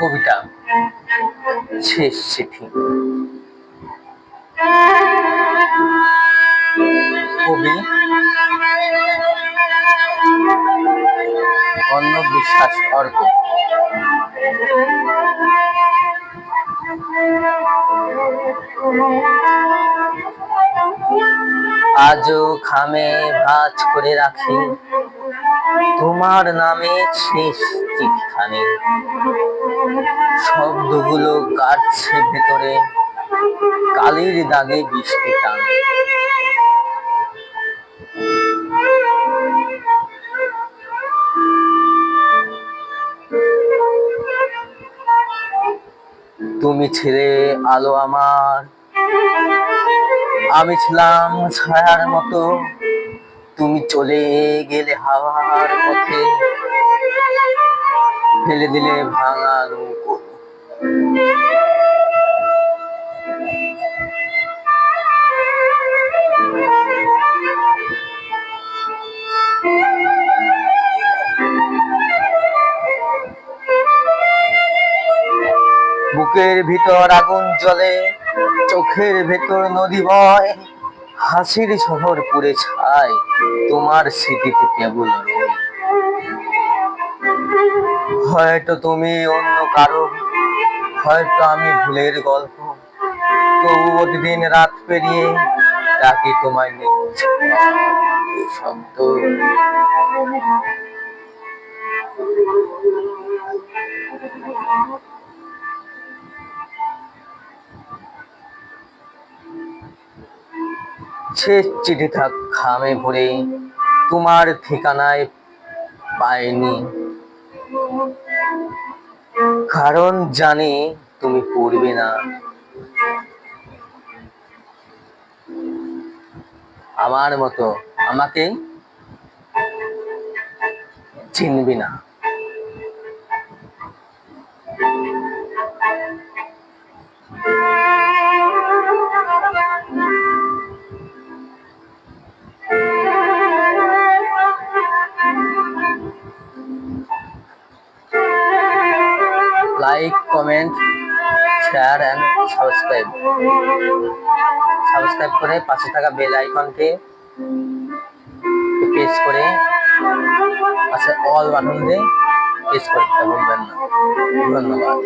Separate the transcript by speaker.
Speaker 1: কবিতা শেষ চিঠি। কবি অন্য বিশ্বাস অর্ক। আজও খামে ভাজ করে রাখি। তোমার নামে শেষ চিঠিখানি শব্দগুলো কাটছে ভেতরে, কালির দাগে বৃষ্টি টান। তুমি ছিলে আলো আমার। আমি ছিলাম ছায়ার মতো। তুমি চলে গেলে হাওয়ার পথে। ফেলে দিলে ভাঙা নৌকো। বুকের ভিতর আগুন জ্বলে, চোখের ভেতর নদী বয়, হাসির শহর পুড়ে ছায়, তোমার স্মৃতিতে কেবল হয়তো তুমি অন্য কারও, হয়তো আমি ভুলের গল্প তবু প্রতিদিন রাত পেরিয়ে ডাকি তোমায় শব্দ। শেষ চিঠি থাক খামে ভরে তোমার ঠিকানায় পাইনি। কারণ জানি তুমি পড়বে না। আমার মতো আমাকে চিনবি না। Like comment share and subscribe subscribe করে পাশে থাকা বেল আইকনকে প্রেস করে পাশে অল বাটন দিয়ে প্রেস করতে ভুলবেন না। ধন্যবাদ।